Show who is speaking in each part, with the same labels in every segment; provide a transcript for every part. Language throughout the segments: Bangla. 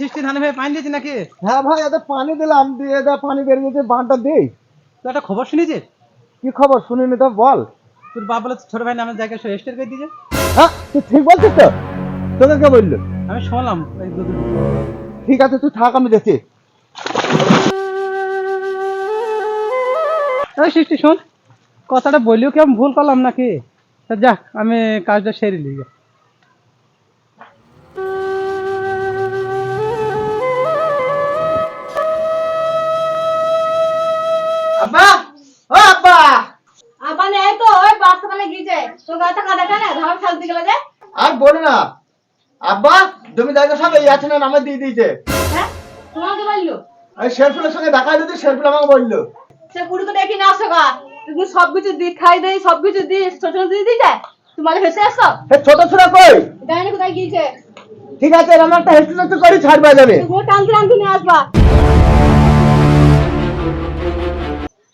Speaker 1: সৃষ্টি ধানে ভাই পানি দিয়েছি নাকি?
Speaker 2: হ্যাঁ ভাই এদের পানি দিলাম দিয়ে এদের পানি বেরিয়ে গেছে বানটা দেই
Speaker 1: তুই একটা খবর শুনেছিস?
Speaker 2: কি খবর শুনিনি তো বল।
Speaker 1: তোর বাপ বলে ছোট ভাই নামের জায়গায় রেজিস্টার করে দিয়েছে।
Speaker 2: হ্যাঁ তুই ঠিক বলছিস তো? তোকে কে বলল।
Speaker 1: আমি শুনলাম
Speaker 2: ঠিক আছে তুই থাক আমি দেখছি।
Speaker 1: সৃষ্টি শোন কথাটা বললেও কি আমি ভুল করলাম নাকি? তা যাক আমি কাজটা সেরে নিই।
Speaker 2: আব্বা ও আব্বা।
Speaker 3: আবার নেই তো ওই বাসটা মানে গিয়েছে। তোর গাড়িটা কাঁদাটা না? ধান ফেলতে গেলে যে।
Speaker 2: আর বলো না। আব্বা জমি জায়গা সব এই আছে না নামে দিয়ে দিয়েছে।
Speaker 3: হ্যাঁ? তোমাকে বলল?
Speaker 2: এই শেরফুলের সঙ্গে দেখা দিতে শেরফুল আমাকে বলল।
Speaker 3: সে বুড়ি তো দেখি না আসো গা। তুমি সব কিছু দি খাই দেই সব কিছু দি ছোট ছোট দিয়ে দিতে তোমাকে হেসে আসো
Speaker 2: সে ছোট ছোট কই?
Speaker 3: জানি কোথায় গিয়েছে?
Speaker 2: ঠিক আছে এরকম একটা হেসে হেসে করে ছাড়বা যাবে
Speaker 3: তুমি টানতে টানতে নিয়ে আসবা।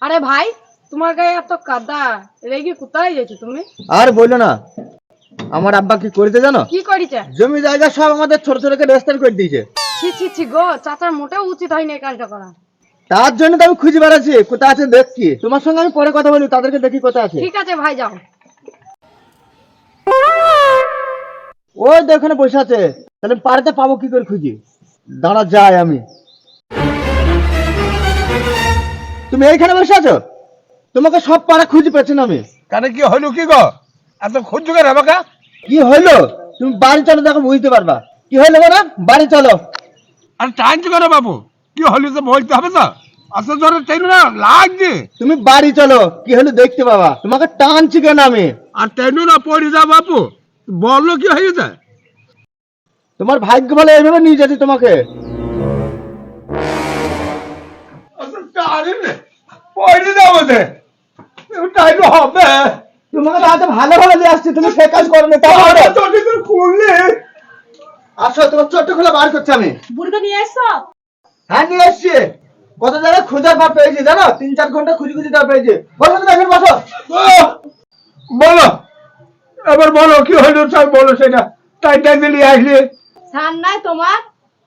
Speaker 3: আরে ভাই তোমার গায়ে এত কাদা রেগে কোথায় যাচ্ছ তুমি?
Speaker 2: আর বলল না আমার আব্বা কি করেছে জানো?
Speaker 3: কি করিছে?
Speaker 2: জমি জায়গা সব আমাদের ছোট ছোটকে রেজিস্টার করে দিয়েছে।
Speaker 3: ছি ছি ছি গো চাচার মোটেও উচিত হয়নি এই কাজটা করা।
Speaker 2: তার জন্য তো আমি খুঁজে বেড়াচ্ছি কোথায় আছে দেখছি। তোমার সঙ্গে আমি পরে কথা বলি তাদেরকে দেখি কোথায় আছে।
Speaker 3: ঠিক আছে ভাই যাও।
Speaker 2: ওই তো এখানে বসে আছে তাহলে পাড়াতে পাবো কি করে খুঁজি। দাঁড়া যাই আমি। তুমি এইখানে বসে আছো? তোমাকে সব পাড়া খুঁজে পেয়েছেন আমি।
Speaker 4: কানে কি হইল কি গো? এত খুঁজছো কেন আমাকে?
Speaker 2: কি হইল? তুমি বাড়ি চলো দেখো বুঝতে পারবা। কি হইল গো না বাড়ি চলো।
Speaker 4: আর টাইমছো কেন বাবু? কি হলো তো বলতে হবে তো? আসলে ধরে ট্রেন না লাগছে।
Speaker 2: তুমি বাড়ি চলো। কি হলো দেখতে পাবা। তোমাকে টানছি কেন আমি?
Speaker 4: আর ট্রেন না পড়ে যা বাপু বলল কি হয়েছে
Speaker 2: তোমার ভাগ্য বলে এইভাবে নিয়ে যাচ্ছি তোমাকে।
Speaker 4: পড়ে যাব দে টাইম হবে।
Speaker 2: তোমাকে তাহলে ভালো ভালো দিয়ে আসছি তুমি সে কাজ করো না তাহলে
Speaker 4: খুললে।
Speaker 2: আসো তোমার চোট্ট খোলা বার করছি আমি।
Speaker 3: বুড়িকে নিয়ে এসছো
Speaker 2: হ্যাঁ নিয়ে এসছি। কত জায়গায় খোঁজার পর পেয়েছি জানো? তিন চার ঘণ্টা খুঁজে খুঁজে তার পেয়েছি। বসো তুমি এখন বসো।
Speaker 4: বলো। এবার বলো কি হলো সব বলো সেটা। টাইম টাইম নিয়ে আসলে।
Speaker 3: ধান নাই তোমার।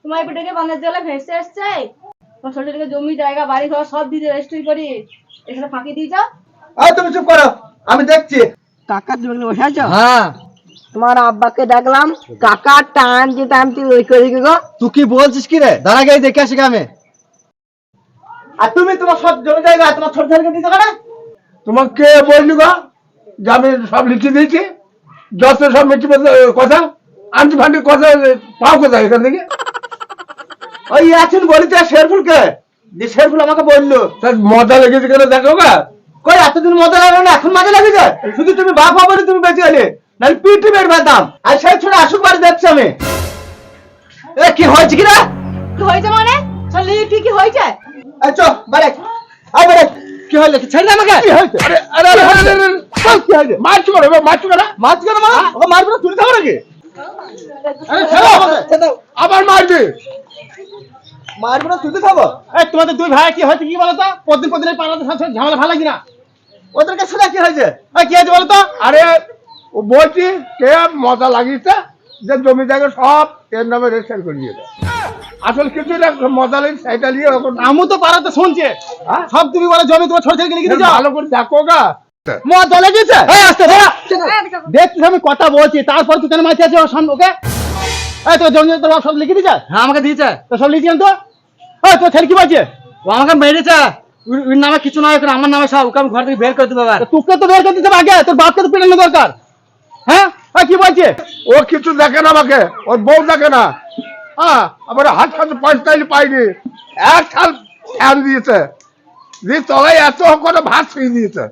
Speaker 3: তোমার পেটেকে বানের জলে ভেসে এসছে। তোমার জমি জায়গা বাড়ি ঘর সব দিয়ে রেজিস্ট্রি করি। এখানে ফাঁকি দিয়ে যাও।
Speaker 2: আর তুমি চুপ করো আমি দেখছি।
Speaker 5: কাকার জমি বসে আছো?
Speaker 2: হ্যাঁ।
Speaker 5: তোমার আব্বাকে দেখলাম কাকা টানতে টানতে ওই করে গো।
Speaker 2: তুই কি বলছিস কি রে? দাঁড়া গিয়ে দেখে আসি আমি আর তুমি তোমার সব জমি জায়গা তোমার ছোট ছেলেকে দিতে পারে?
Speaker 4: তোমাকে বললি গো? যে আমি সব লিখে দিয়েছি। যত সব মিষ্টি মিষ্টি কথা আন্টি ফান্টি কথা পাও কোথায় এখান থেকে?
Speaker 2: ওই আছেন বলিতে শেরফুলকে যে শেরফুল আমাকে বলল।
Speaker 4: তার মজা লেগেছে কেন দেখো গা?
Speaker 2: কই এতদিন মজা লাগে না এখন মজা লাগে যায় শুধু তুমি বাপ হবে তুমি বেঁচে গেলে নাহলে পিটি বের বাদাম আর সেই ছোট আসুক বাড়ি দেখছি আমি। এ কি হয়েছে কি রে
Speaker 3: কি হয়েছে মানে? চল কি কি হয়েছে?
Speaker 2: এই চো বারে আই বারে কি হলো কি ছেলে আমাকে? কি হয়েছে?
Speaker 4: আরে আরে আরে
Speaker 2: চল, কি হয়েছে?
Speaker 4: মারছো এবার মারছো কেন?
Speaker 2: মাছ কেন মারা ওকে মারবো না তুলে খাব নাকি? আরে ছেড়ে আমাকে।
Speaker 4: আবার মারবে।
Speaker 2: মারবো না তুলে খাব
Speaker 1: এই তোমাদের দুই ভাই কি হয়েছে কি বলো তো প্রতিদিন প্রতিদিন সব ঝামেলা ভালো লাগছে না
Speaker 2: ওদেরকে কি হয়েছে?
Speaker 1: কি হয়েছে বলো তো
Speaker 4: আরে ও বলছি কে মজা লাগিয়েছে যে জমি জায়গা সব এর নামে রেজিস্টার করে দিয়েছে। আসল কিছু না মজা লাগে সেটা নিয়ে এখন
Speaker 1: আমু তো পাড়াতে শুনছে।
Speaker 4: হ্যাঁ?
Speaker 1: সব তুমি বলে জমি তোমার ছোট ছেলেকে লিখে দিয়েছ
Speaker 4: ভালো করে দেখো গা।
Speaker 1: মদ জলে গেছে এই আসতে ধরা। দেখছিস আমি কথা বলছি তারপর তুই কেন মাইতে আছে ওর সামনে ওকে? এই তো জমি তোর বাপ সব লিখে দিয়েছে?
Speaker 5: হ্যাঁ আমাকে দিয়েছে।
Speaker 1: তো সব লিখেছেন তো? এই তোর ছেলে কি বলছে?
Speaker 5: ও আমাকে মেরেছে। ওর- নামে কিছু নয় এখন আমার নামে সব ওকে আমি ঘর থেকে বের করে দেবো
Speaker 1: তো তোকে তো বের করে দিতে আগে তোর বাপকে তো পেটানো দরকার। হ্যাঁ? কি বলছে?
Speaker 4: ও কিছু দেখে না আমাকে ওর বউ দেখে না। হ্যাঁ আবার হাত কাছে পয়সা পাইনি। এক সাল ফ্যান দিয়েছে। দিয়ে তলায় এত করে ভাত খেয়ে দিয়েছে।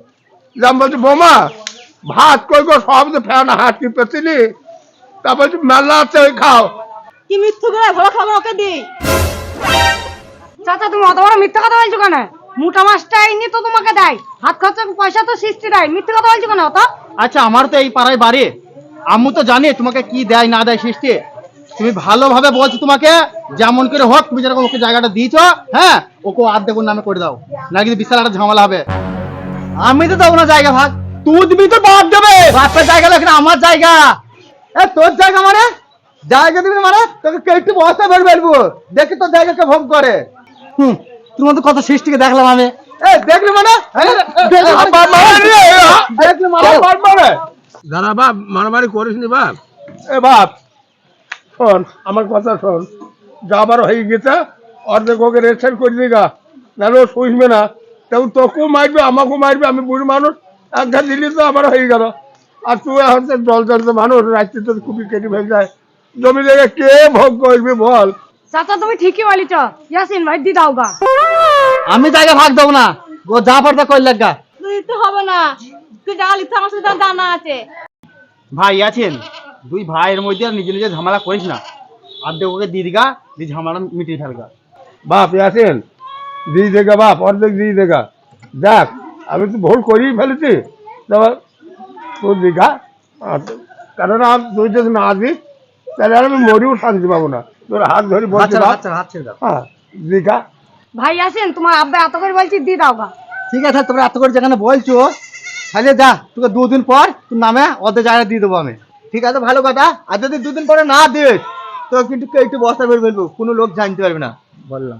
Speaker 4: বলছি বোমা ভাত কই গো সব যে ফ্যান হাত কি পেতিনি? তা বলছি মেলা আছে ওই খাও।
Speaker 3: কি মিথ্যু করে ভালো খাবার ওকে দিই চাচা তুমি অত বড় মিথ্যা কথা বলছো কেন? মোটা মাছটা এনে তো তোমাকে দেয়। হাত খরচা পয়সা তো সৃষ্টি দেয়। মিথ্যা কথা বলছো কেন অত?
Speaker 1: আচ্ছা আমার তো এই পাড়ায় বাড়ি। আম্মু তো জানি তোমাকে কি দেয় না দেয় সৃষ্টি। তুমি ভালোভাবে বলছি তোমাকে যেমন করে হোক তুমি যেরকম ওকে জায়গাটা দিয়েছ হ্যাঁ ওকে আর্ধেক নামে করে দাও। না কিন্তু বিশাল একটা ঝামেলা হবে।
Speaker 5: আমি তো দেবো না জায়গা ভাগ।
Speaker 1: তুই দিবি তো বাপ দেবে।
Speaker 5: বাপের জায়গা লোক আমার জায়গা।
Speaker 1: এ তোর জায়গা মানে?
Speaker 2: জায়গা দিবি মানে? তোকে কেটে বস্তা বের বেরবো। দেখি তো জায়গাকে ভোগ করে।
Speaker 5: হুম তোমার তো কত সৃষ্টিকে দেখলাম আমি।
Speaker 2: দেখলি মানে? হ্যাঁ, দেখলি মানে? মানে।
Speaker 4: দাঁড়া বাপ মারামারি করিস নি বাপ? এ বাপ শোন আমার কথা শোন। যাবার হয়ে গেছে অর্ধেক ওকে রেস্টার করে দিগা। নাহলে ও না। তেমন তোকেও মারবে আমাকেও মারবে আমি বুড়ি মানুষ। একটা দিলি তো আমার হয়ে গেল। আর তুই এখন তো জল জলতে মানুষ রাত্রি তো খুবই কেটে ফেলে যায়। জমি জায়গা কে ভোগ করবি বল।
Speaker 3: চাচা তুমি ঠিকই বলিছ। ইয়াসিন ভাই দি দাও গা।
Speaker 5: আমি জায়গা ভাগ দেবো না। গো যা পারতা কই লাগা
Speaker 3: তুই তো হবে না। তুই যা লিখতে আমার সাথে জানা আছে।
Speaker 1: ভাই আছেন দুই ভাইয়ের মধ্যে আর নিজে নিজে ঝামেলা করিস না। আর্ধেক ওকে দিয়ে দিগা দিয়ে ঝামেলা মিটিয়ে ফেলগা।
Speaker 4: বাপ আসেন দিয়ে দেগা বাপ অর্ধেক দিয়ে দেগা। দেখ আমি তো ভুল করেই ফেলেছি। তারপর দিঘা কারণ আমি তুই যদি না দিস তাহলে আর আমি মরিও শান্তি পাবো না। তোর হাত ধরে বলছি
Speaker 5: আচ্ছা
Speaker 4: বাপ।
Speaker 5: আচ্ছা হাত ছেড়ে দাও।
Speaker 4: হ্যাঁ দীঘা
Speaker 3: ভাই আসেন তোমার আব্বা এত করে বলছি দি দাও গা।
Speaker 5: ঠিক আছে তোমরা এত করে যেখানে বলছো তাহলে যা তোকে দুদিন পর তোর নামে অর্ধেক জায়গা দিয়ে দেবো আমি।
Speaker 2: ঠিক আছে ভালো কথা। আর যদি দুদিন পরে না দিস তো কিন্তু একটু বস্তা বের বেরবো কোনো লোক জানতে পারবে না।
Speaker 5: বললাম।